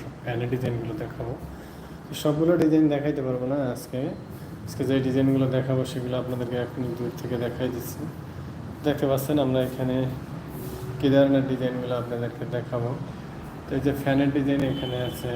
সব ফ্যানের ডিজাইনগুলো দেখাবো। সবগুলো ডিজাইন দেখাইতে পারব না আজকে। আজকে যে ডিজাইনগুলো দেখাবো সেগুলো আপনাদেরকে এখনই দূর থেকে দেখাই দিচ্ছি। দেখতে পাচ্ছেন আমরা এখানে কী ধরনের ডিজাইনগুলো আপনাদেরকে দেখাবো। তো এই যে ফ্যানের ডিজাইন এখানে আছে।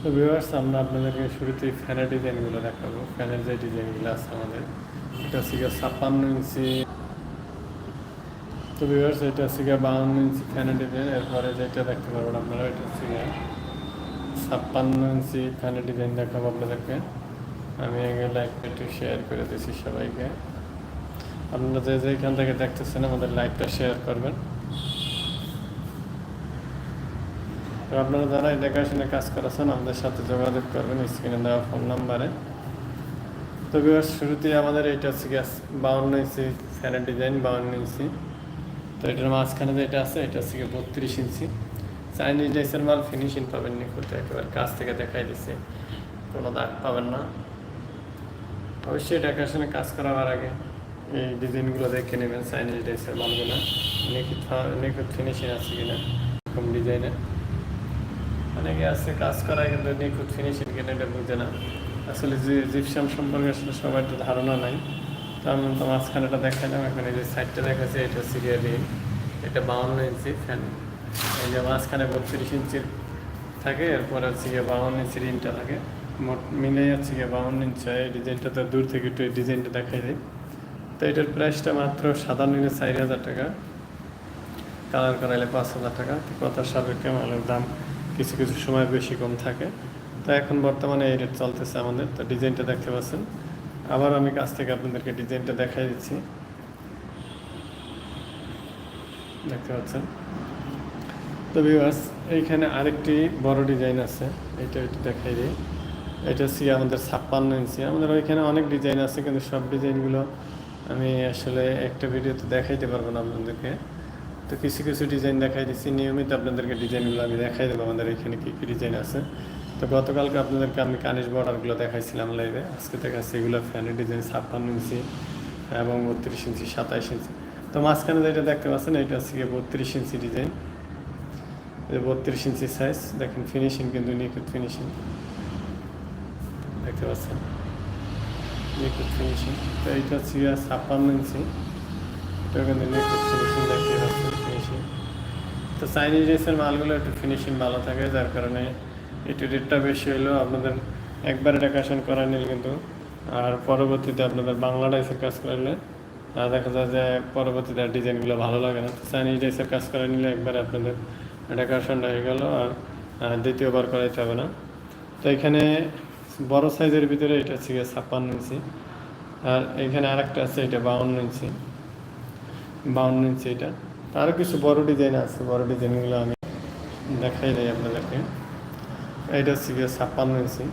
তো ভিউয়ার্স আমরা আপনাদেরকে শুরুতেই ফ্যানের ডিজাইনগুলো দেখাবো। ফ্যানের যে ডিজাইনগুলো আছে আমাদের, এটা হচ্ছে ছাপ্পান্ন ইঞ্চি তো ভিউয়ার্স এটা হচ্ছে গিয়ে বাউন্ন ইঞ্চি ফ্যানের ডিজাইন এরপরে যেটা দেখতে পারবেন আপনারা, এটা হচ্ছে গিয়ে ছাপ্পান্ন ইঞ্চি ফ্যানের ডিজাইন দেখাবো আপনাদেরকে। আমি আগে লাইকটা একটু শেয়ার করে দিচ্ছি সবাইকে। আপনারা যে যেখান থেকে দেখতেছেন, আমাদের লাইকটা শেয়ার করবেন। তো আপনারা যারা এই দেখাশোনা কাজ করেছেন, আমাদের সাথে যোগাযোগ করবেন স্ক্রিনে দেওয়া ফোন নাম্বারে তো বিবাস শুরুতেই আমাদের এইটা হচ্ছে গ্যাস বাউন্ন ইঞ্চি ফ্যানের ডিজাইন বাউন্ন ইঞ্চি। তো এটার মাঝখানে যেটা আছে, এটা গিয়ে বত্রিশ ইঞ্চি। চাইনিজ ডাইসের মাল ফিনিশিং পাবেন নিখুঁত একেবারে কাছ থেকে দেখাই দিচ্ছে কোনো দাগ পাবেন না। অবশ্যই দেখাশোনা কাজ করাবার আগে এই ডিজাইনগুলো দেখে নেবেন চাইনিজ ডাইসের মালগুলো। নিখুঁত নিখুঁত ফিনিশিং আছে কিনা, এরকম ডিজাইনের অনেকে আছে, কাজ করায় কিন্তু নিখুঁত ফিনিশিং কিনে এটা বুঝে না। আসলে যে জিপসাম সম্পর্কে আসলে সবার ধারণা নাই। তো আমি তো মাঝখানেটা দেখালাম এখন যে সাইডটা দেখাচ্ছে এটা সিরিয়াল রিং এটা বাউন্ন ইঞ্চি ফ্যান এই যে মাঝখানে বত্রিশ ইঞ্চির থাকে, এরপর হচ্ছে গিয়ে বাউন্ন ইঞ্চি রিংটা থাকে। মোট মিলে যাচ্ছে গিয়ে বাউন্ন ইঞ্চি। এই ডিজাইনটা তো দূর থেকে একটু ডিজাইনটা দেখাই দেয় তো এটার প্রাইসটা মাত্র সাধারণ নিলে চার হাজার টাকা। কালার করাইলে পাঁচ হাজার টাকা। কথার সাপেক্ষে মালের দাম কিছু কিছু সময় বেশি কম থাকে। তো এখন বর্তমানে এই রেট চলতেছে আমাদের। তো ডিজাইনটা দেখতে পাচ্ছেন। আবার আমি কাছ থেকে আপনাদেরকে ডিজাইনটা দেখাই দিচ্ছি। দেখতে পাচ্ছেন? তো ভিউয়ার্স এইখানে আরেকটি বড় ডিজাইন আছে। এটা একটু দেখাই দিই। এটা হচ্ছে আমাদের ছাপ্পান্ন ইঞ্চি। আমাদের ওইখানে অনেক ডিজাইন আছে, কিন্তু সব ডিজাইনগুলো আমি আসলে একটা ভিডিওতে দেখাইতে পারব না আপনাদেরকে। তো কিছু কিছু ডিজাইন দেখাই দিচ্ছি। নিয়মিত আপনাদেরকে ডিজাইনগুলো আমি দেখাই দেবো আমাদের এখানে কী কী ডিজাইন আছে। তো গতকালকে আপনাদেরকে আমি কানিজ বর্ডারগুলো দেখাইছিলাম লাইভে আজকে দেখাচ্ছি এগুলো ফ্যানের ডিজাইন ছাপ্পান্ন ইঞ্চি এবং বত্রিশ ইঞ্চি, সাতাইশ ইঞ্চি। তো মাঝখানে যেটা দেখতে পাচ্ছেন, এটা হচ্ছে গিয়ে বত্রিশ ইঞ্চি ডিজাইন বত্রিশ ইঞ্চি সাইজ দেখেন ফিনিশিং কিন্তু নিখুঁত ফিনিশিং দেখতে পাচ্ছেন? নিখুঁত ফিনিশিং তো এইটা হচ্ছে গিয়ে ছাপ্পান্ন ইঞ্চি। এটা কিন্তু নিখুঁত ফিনিশিং দেখতে পাচ্ছেন ফিনিশিং তো চাইনিজ ড্রেসের মালগুলো একটু ফিনিশিং ভালো থাকে, যার কারণে একটু রেটটা বেশি হলেও আপনাদের একবারে ডেকাশন করা নিলে কিন্তু আর পরবর্তীতে আপনাদের বাংলা ডাইসের কাজ করলে দেখা যায় যে পরবর্তীতে আর ডিজাইনগুলো ভালো লাগে না। চাইনিজ ডাইসের কাজ করে নিলে একবারে আপনাদের ডেকাশনটা হয়ে গেল আর দ্বিতীয়বার করাইতে হবে না। তো এখানে বড় সাইজের ভিতরে এটা হচ্ছে ছাপ্পান্ন ইঞ্চি, আর এখানে আরেকটা আছে এটা বাউন্ন ইঞ্চি। বাউন্ন ইঞ্চি এটা। আরও কিছু বড় ডিজাইন আছে, বড় ডিজাইনগুলো আমি দেখাই দিই আপনাদেরকে। এটা গিয়ে ছাপ্পান্ন ইঞ্চি।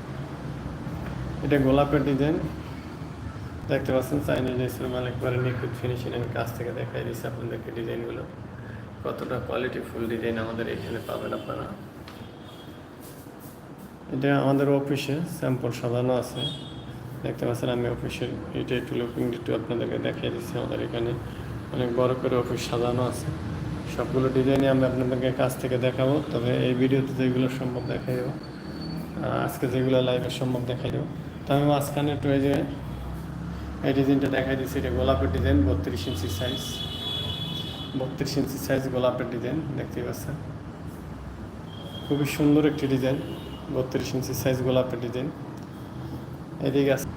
এটা গোলাপের ডিজাইন। দেখতে পাচ্ছেন, চাইনিজ মাল একবারে নিখুঁত ফিনিশিং আমি কাছ থেকে দেখাই দিচ্ছি আপনাদেরকে ডিজাইনগুলো। কতটা কোয়ালিটি ফুল ডিজাইন আমাদের এখানে পাবেন আপনারা। এটা আমাদের অফিসে স্যাম্পল সাজানো আছে। দেখতে পাচ্ছেন, আমি অফিসের এটা একটু লুকিং একটু আপনাদেরকে দেখিয়ে দিচ্ছি আমাদের এখানে। অনেক বড় করে অফিস সাজানো আছে। সবগুলো ডিজাইনই আমি আপনাদেরকে কাছ থেকে দেখাবো, তবে এই ভিডিওতে যেগুলো সম্ভব দেখাই দেবো আজকে যেগুলো লাইভের সম্ভব দেখাই দেবো। তো আমি মাঝখানে একটু যে, এই ডিজাইনটা দেখাই দিচ্ছি, এটা গোলাপের ডিজাইন বত্রিশ ইঞ্চি সাইজ বত্রিশ ইঞ্চি সাইজ গোলাপের ডিজাইন দেখতেই পাচ্ছেন? খুবই সুন্দর একটি ডিজাইন বত্রিশ ইঞ্চি সাইজ গোলাপের ডিজাইন এদিকে আছে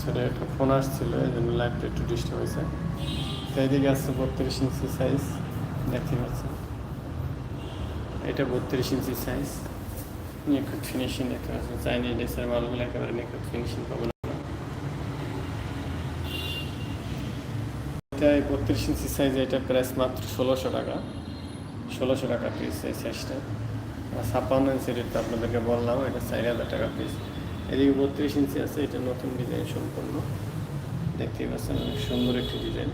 সেটা একটা ফোন আসছিল এই জন্য লাইভটা একটু ডিস্টার্ব হয়েছে। তো এদিকে আছে বত্রিশ ইঞ্চি সাইজ দেখতে পাচ্ছেন। এটা বত্রিশ ইঞ্চি সাইজ নিখুঁত ফিনিশিং দেখতে পাচ্ছেন। চাইনিজ ড্রেসের মালগুলো একেবারে নিখুঁত ফিনিশিং পাবেন এটা বত্রিশ ইঞ্চি সাইজ এটা প্রাইস মাত্র ষোলোশো টাকা। ষোলোশো টাকা পিস এই সাইজটা ছাপ্পান্ন ইঞ্চি রেটটা আপনাদেরকে বললাম, এটা চার হাজার টাকা পিস এদিকে বত্রিশ ইঞ্চি আছে, এটা নতুন ডিজাইন সম্পূর্ণ। দেখতেই পাচ্ছেন, অনেক সুন্দর একটি ডিজাইন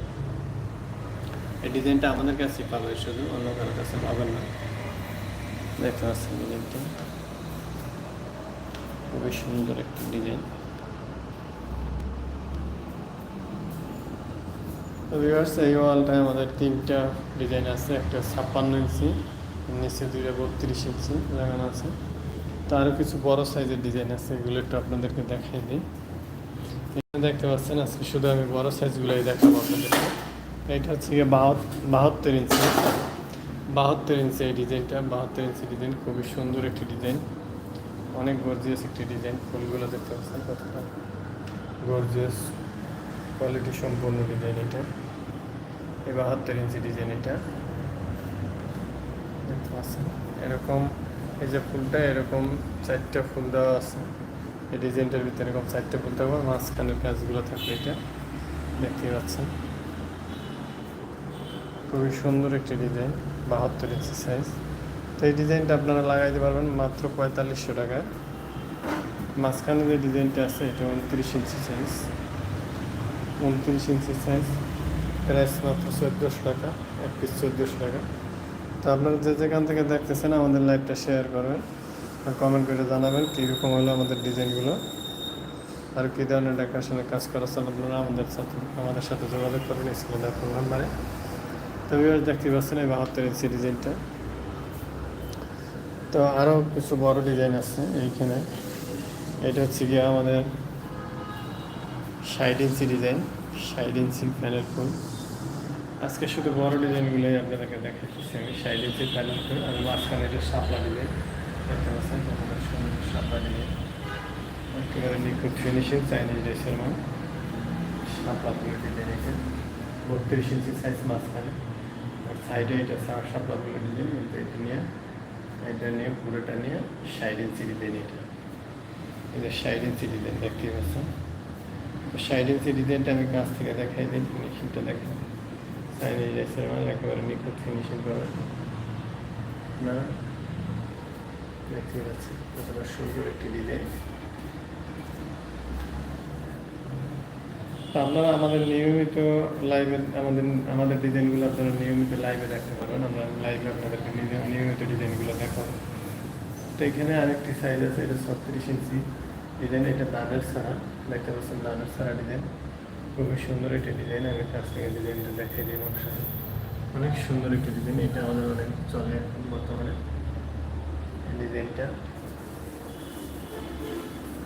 এই ডিজাইনটা আমাদের কাছে পাবে শুধু অন্য কারোর কাছে পাবেন না। দেখতে পাচ্ছেন ডিজাইনটা। খুবই সুন্দর একটা ডিজাইন। এই ওয়ালটায় আমাদের তিনটা ডিজাইন আছে। একটা ছাপ্পান্ন ইঞ্চি, নিচে দুইটা বত্রিশ ইঞ্চি লাগানো আছে। তো আরও কিছু বড় সাইজের ডিজাইন আছে, এগুলো একটু আপনাদেরকে দেখাই দিই। এখানে দেখতে পাচ্ছেন, আজকে শুধু আমি বড় সাইজগুলোই দেখাবো আপনাদেরকে। এটা হচ্ছে গিয়ে বাহাত- বাহাত্তর ইঞ্চি। বাহাত্তর ইঞ্চি এই ডিজাইনটা, বাহাত্তর ইঞ্চি ডিজাইন, খুবই সুন্দর একটি ডিজাইন। অনেক গর্জিয়াস একটি ডিজাইন, ফুলগুলো দেখতে পাচ্ছেন কতটা গর্জিয়াস কোয়ালিটি সম্পূর্ণ ডিজাইন এটা। এই বাহাত্তর ইঞ্চি ডিজাইন এটা। দেখতে পাচ্ছেন, এরকম এই যে ফুলটা, এরকম চারটা ফুল দেওয়া আছে। এই ডিজাইনটার ভিতরে এরকম চারটে ফুল দেওয়া, মাঝখানের কাজগুলো থাকবে এটা। দেখতে পাচ্ছেন। খুবই সুন্দর একটি ডিজাইন বাহাত্তর ইঞ্চি সাইজ তো এই ডিজাইনটা আপনারা লাগাইতে পারবেন মাত্র পঁয়তাল্লিশশো টাকায়। মাঝখানে যে ডিজাইনটা আছে, এটা উনত্রিশ ইঞ্চি সাইজ উনত্রিশ ইঞ্চি সাইজ প্রাইস মাত্র চোদ্দোশো টাকা, এক পিস চোদ্দোশো টাকা। তো আপনারা যে যেখান থেকে দেখতেছেন, আমাদের লাইভটা শেয়ার করবেন আর কমেন্ট করে জানাবেন কীরকম হলো আমাদের ডিজাইনগুলো আর কী ধরনের ডেকোরেশনে কাজ করা আপনারা আমাদের সাথে আমাদের সাথে যোগাযোগ করবেন স্ক্রিনে ফোন নাম্বারে। তো ভিউয়ার্স দেখতে পাচ্ছেন এই বাহাত্তর ইঞ্চি ডিজাইনটা তো আরও কিছু বড় ডিজাইন আছে এইখানে। এটা হচ্ছে গিয়ে আমাদের ষাট ইঞ্চি ডিজাইন ষাট ইঞ্চি প্যানেল ফুল আজকে শুধু বড় ডিজাইনগুলোই আপনাদেরকে দেখাচ্ছি আমি, ষাট ইঞ্চি প্যানেল ফুল আর মাঝখানে এটা শাপলা ডিজাইন দেখতে পাচ্ছেন সুন্দর শাপলা ডিজাইন একেবারে নিখুঁত ফিনিশিং চাইনিজ ড্রেসের মান ফুলের ডিজাইন এটা। বত্রিশ ইঞ্চি সাইজ মাঝখানে। সাইডে এটা সা- শাপলা ফুলের ডিজাইন কিন্তু এটা নিয়ে এটা নিয়ে পুরোটা নিয়ে ষাট ইঞ্চি ডিজাইন এটা এটা ষাট ইঞ্চি ডিজাইন দেখতে পাচ্ছেন? ষাট ইঞ্চি ডিজাইনটা আমি কাছ থেকে দেখাই দিই ফিনিশিংটা দেখেন চাইনিজ ড্রেসের মানে একেবারে নিখুঁত ফিনিশিং পাবেন না দেখতে পাচ্ছি কতটা সুন্দর একটি ডিজাইন আপনারা আমাদের নিয়মিত লাইভে আমাদের আমাদের ডিজাইনগুলো আপনারা নিয়মিত লাইভে দেখতে পারেন। আমরা লাইভে আপনাদেরকে নিয়মিত ডিজাইনগুলো দেখাবো। তো এখানে আরেকটি সাইজ আছে, এটা ছত্রিশ ইঞ্চি ডিজাইন এটা দানের ছাড়া, দেখতে পাচ্ছেন দানের ছাড়া ডিজাইন খুবই সুন্দর একটি ডিজাইন আমি কাছ থেকে ডিজাইনটা দেখাই দিই নকশায় অনেক সুন্দর একটি ডিজাইন এটা আমাদের অনেক চলে বর্তমানে ডিজাইনটা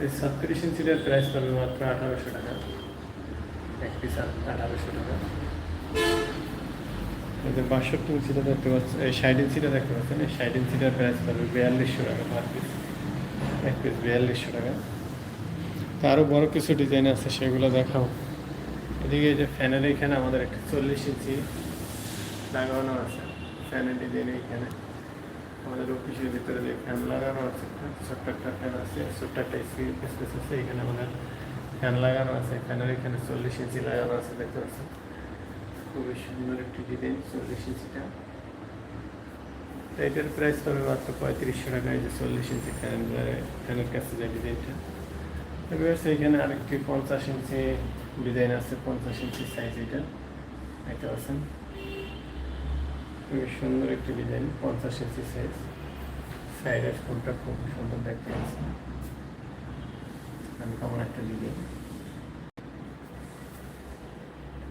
এই ছত্রিশ ইঞ্চিটার প্রাইস পাবে মাত্র আঠারোশো টাকা। এক পিস আঠারোশো টাকা। বাষট্টি ইঞ্চিটা দেখতে পাচ্ছেন এই ষাট ইঞ্চিটা দেখতে পাচ্ছেন, এই ষাট ইঞ্চিটার প্রাইস পাবে বিয়াল্লিশশো টাকা পার পিস এক পিস বিয়াল্লিশশো টাকা। তো আরও বড় কিছু ডিজাইন আছে, সেগুলো দেখাও। এদিকে এই যে ফ্যানের এখানে আমাদের একটা চল্লিশ ইঞ্চি লাগানো আছে, ফ্যানের ডিজাইন এখানে আমাদের অফিসের ভিতরে যে ফ্যান লাগানো আছে ছোট্ট একটা ফ্যান আছে, ছোট্ট একটা স্পেস আছে এখানে আমাদের ফ্যান লাগানো আছে, ফ্যানের এখানে চল্লিশ ইঞ্চি লাগানো আছে, দেখতে পাচ্ছেন? খুবই সুন্দর একটি ডিজাইন, চল্লিশ ইঞ্চিটা। এটার প্রাইস পাবে মাত্র পঁয়ত্রিশশো টাকা, এই যে চল্লিশ ইঞ্চি ফ্যান ফ্যানের কাছে যে ডিজাইনটা। এবার সেইখানে আরেকটি পঞ্চাশ ইঞ্চি ডিজাইন আছে, পঞ্চাশ ইঞ্চি সাইজ এটা, দেখতে পাচ্ছেন? খুবই সুন্দর একটি ডিজাইন, পঞ্চাশ ইঞ্চি সাইজ সাইডের ফুলটা খুব সুন্দর দেখতে পাচ্ছেন। আমি কেমন একটা ডিজাইন।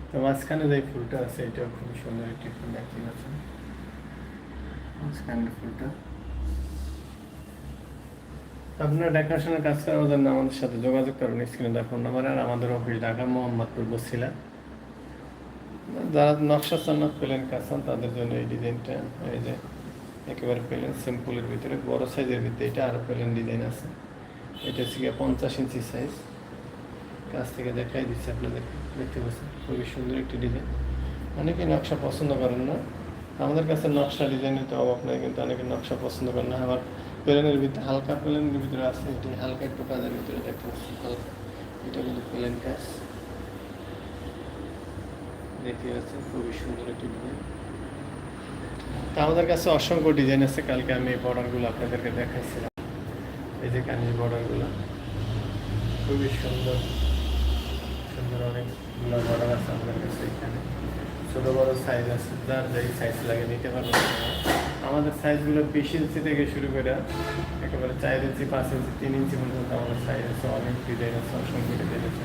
তো মাঝখানে যে ফুলটা আছে, এটাও খুবই সুন্দর একটি ফুল দেখতে পাচ্ছেন। মাঝখানের ফুলটা। আপনার ডেকোরেশনের কাজ করার জন্য আমাদের সাথে যোগাযোগ করবেন স্ক্রিনে দেওয়া ফোন নাম্বার আর আমাদের অফিস ঢাকা মোহাম্মদপুর বসিলা। যারা নকশা চান্নাত প্লেন, কাজ চান তাদের জন্য এই ডিজাইনটা এই যে একেবারে প্লেন সিম্পলের ভিতরে, বড় সাইজের ভিতরে এটা আরও প্লেন ডিজাইন আছে। এটা হচ্ছে পঞ্চাশ ইঞ্চি সাইজ কাছ থেকে দেখাই, দিচ্ছি আপনাদের, দেখতে পাচ্ছেন, খুবই সুন্দর একটি ডিজাইন অনেকে নকশা পছন্দ করেন না। আমাদের কাছে নকশা ডিজাইনের তো অভাব নাই, কিন্তু অনেকে নকশা পছন্দ করেন না। আবার প্লেনের ভিতরে, হালকা প্লেনের ভিতরে আছে এটি হালকা একটু কাজের ভিতরে দেখতে পাচ্ছি হালকা। এটা কিন্তু প্লেন কাজ। দেখতে পাচ্ছেন, খুবই সুন্দর একটি ডিজাইন তা আমাদের কাছে অসংখ্য ডিজাইন আছে, কালকে আমি এই বর্ডারগুলো আপনাদেরকে দেখাইছিলাম। এই যে কানির বর্ডারগুলো খুবই সুন্দর। সুন্দর অনেকগুলো বর্ডার আছে আমাদের কাছে এখানে। ছোট বড় সাইজ আছে, যার যেই সাইজ লাগে নিতে আপনারা। আমাদের সাইজগুলো বিশ ইঞ্চি থেকে শুরু করে একেবারে চার ইঞ্চি পাঁচ ইঞ্চি তিন ইঞ্চি পর্যন্ত আমাদের সাইজ আছে, অনেক ডিজাইন আছে, অসংখ্য ডিজাইন আছে।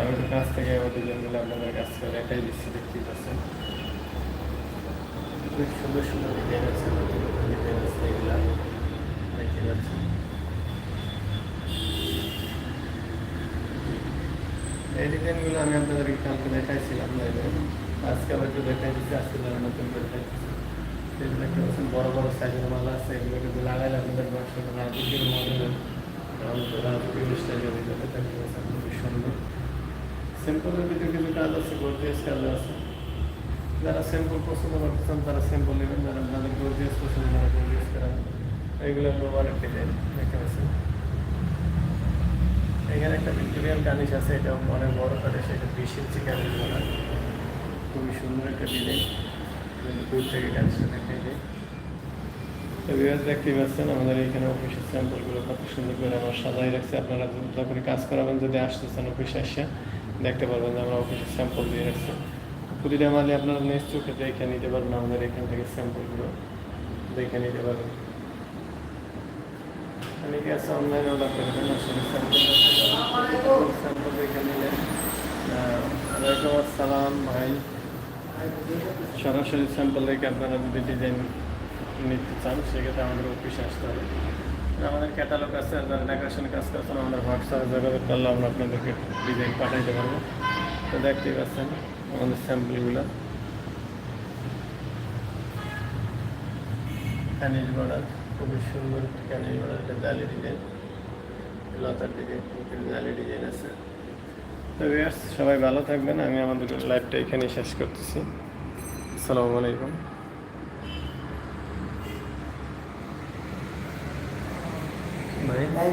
আমি তো কাছ থেকে আমার ডিজাইনগুলো আপনাদের কাছ থেকে দেখাই দিচ্ছি, দেখতে পাচ্ছেন। খুব সুন্দর সুন্দর ডিজাইন আছে ডিজাইন আছে এগুলো। দেখতে পাচ্ছেন। এই ডিজাইনগুলো আমি আপনাদেরকে কালকে দেখাইছিলাম আজকে আবার একটু দেখাই দিচ্ছি আজকে নতুন করে দেখাইছি এগুলো দেখতে পাচ্ছেন বড় বড় সাইজের মালা আছে, এগুলো কিন্তু লাগাইলে আপনাদের বাসায় রাজকীয় মডেলের রাজকীয় স্টাইলের ভিতরে দেখতে পাচ্ছেন, খুবই সুন্দর। সিম্পলের ভিতরে কিছু কাজ আছে গর্জিয়াস কাজ আছে। যারা সিম্পল পছন্দ করতেছেন তারা সিম্পল নেবেন। যারা যাদের গর্জিয়াস পছন্দ, তারা গর্জিয়াস করেন এইগুলো গ্লোবালের ডিজাইন দেখতে পাচ্ছেন। এখানে একটা ভিক্টোরিয়ান কানিস আছে এটা অনেক বড় কানিস এটা বিশ ইঞ্চি কানিস বলা খুবই সুন্দর একটা ডিজাইন। দূর থেকে কানিসটা দেখে যায় তো বিভাগ দেখতে পাচ্ছেন, আমাদের এখানে অফিসের স্যাম্পলগুলো কত সুন্দর করে আমরা সাজাই রাখছি। আপনারা যখন কাজ করাবেন, যদি আসতেছেন অফিসে এসে দেখতে পারবেন যে আমরা অফিসের স্যাম্পল দিয়ে রাখছি। প্রতিটা মালে আপনারা নেক্সট চোখে দেখে নিতে পারবেন, আমাদের এখান থেকে স্যাম্পলগুলো দেখে নিতে পারবেন। অর্ডার স্যাম্পল দেখে নিলেন ভাই। সরাসরি স্যাম্পল দেখে আপনারা যদি ডিজাইন নিতে চান, সেক্ষেত্রে আমাদের অফিসে আসতে হবে। আমাদের ক্যাটালগ আছে, আর যারা ডেকোরেশন কাজ করছেন, আমাদের হোয়াটসঅ্যাপে যোগাযোগ করলে আমরা আপনাদেরকে ডিজাইন পাঠাইতে পারব। তো দেখতেই পাচ্ছেন আমাদের স্যাম্পলগুলো কানিজ বর্ডার খুবই সুন্দর বর্ডার একটা জালি ডিজাইন লতার ডিজাইন জালি ডিজাইন আছে। তো সবাই ভালো থাকবেন। আমি আমাদের লাইভটা এখানে শেষ করতেছি। আসসালামু আলাইকুম। ভাই।